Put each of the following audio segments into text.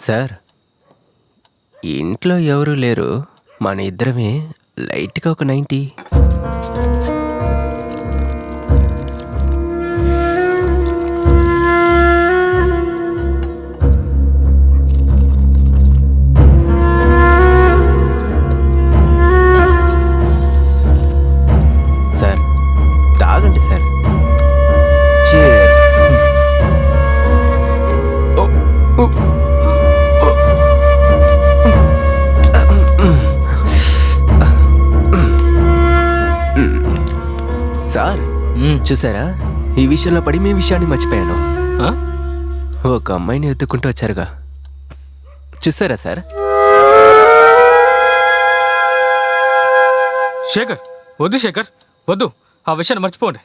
Sir ఇంట్లో ఎవరూ లేరు. మన ఇద్దరమే లైట్గా ఒక నైంటీ చూసారా? ఈ విషయంలో పడి మీ విషయాన్ని మర్చిపోయాను? ఒక అమ్మాయిని ఎత్తుకుంటూ వచ్చారుగా. చూసారా సార్? శేఖర్ వద్దు శేఖర్ వద్దు. ఆ విషయాన్ని మర్చిపోండి.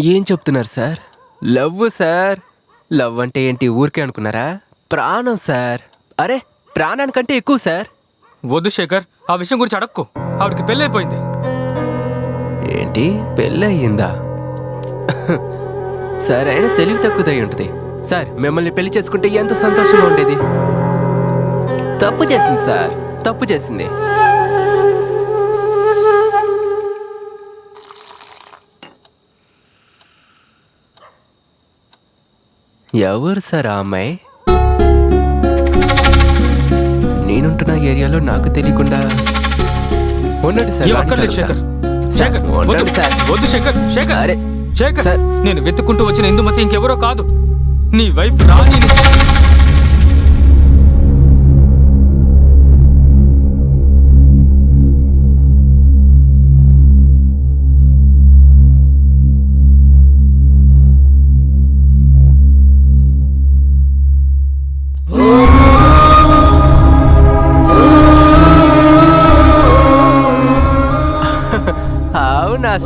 ఏం చెప్తున్నారు సార్? Love sir. లవ్ అంటే ఏంటి ఊరికే అనుకున్నారా? ప్రాణం సార్. అరే ప్రాణానికంటే ఎక్కువ సార్. వద్దు శేఖర్ ఆ విషయం గురించి అడక్కు. ఆవిడకి పెళ్ళైపోయింది. ఏంటి? పెళ్ళి అయ్యిందా అయినా తెలివి తక్కువదై ఉంటుంది. సార్ మిమ్మల్ని పెళ్ళి చేసుకుంటే ఎంత సంతోషంగా ఉండేది? తప్పు చేసింది సార్ తప్పు చేసింది. ఎవరు సార్ ఆ అమ్మాయి? నేనుంటున్న ఏరియాలో నాకు తెలియకుండా సార్. శేఖర్. శేఖర్ ఉండండి వద్దు. సార్. వద్దు శేఖర్ శేఖర్ అరే, శేఖర్. సార్. నేను వెతుక్కుంటూ వచ్చిన ఇందుమతి ఇంకెవరో కాదు. నీ వైఫ్ రాణి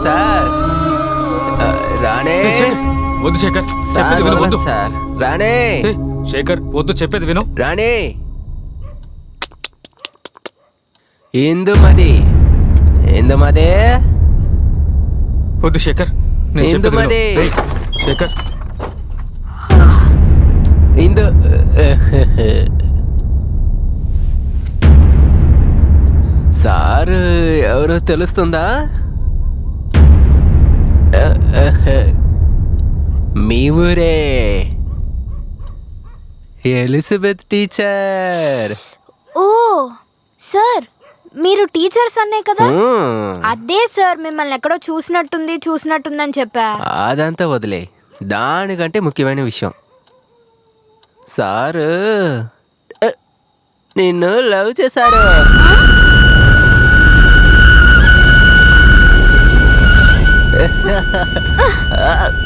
సార్. రాణే. వద్దు శేఖర్. సార్ చెప్పేది విను వద్దు. సార్ రాణే. శేఖర్ వద్దు చెప్పేది విను. రాణే. ఇందుమది ఇందుమదే వద్దు శేఖర్ నేను చెప్పేది విను. ఇందుమతి. ఏయ్, శేఖర్. ఇందు సార్ ఎవరో తెలుస్తుందా? మీ ఊరే ఎలిజబెత్ టీచర్ ఓ సార్ మీరు టీచర్స్ అన్నే కదా? అదే సార్ మిమ్మల్ని ఎక్కడో చూసినట్టుంది చూసినట్టుందని చెప్పా. అదంతా వదిలే దానికంటే ముఖ్యమైన విషయం సారు నిన్ను లవ్ చేశారు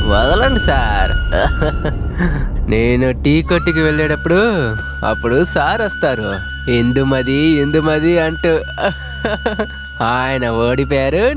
వదలండి సార్. నేను టీ కొట్టుకి వెళ్ళేటప్పుడు అప్పుడు సార్ వస్తారు. ఎందుమది? ఎందుమది? అంటూ. ఆయన ఓడిపోయారు.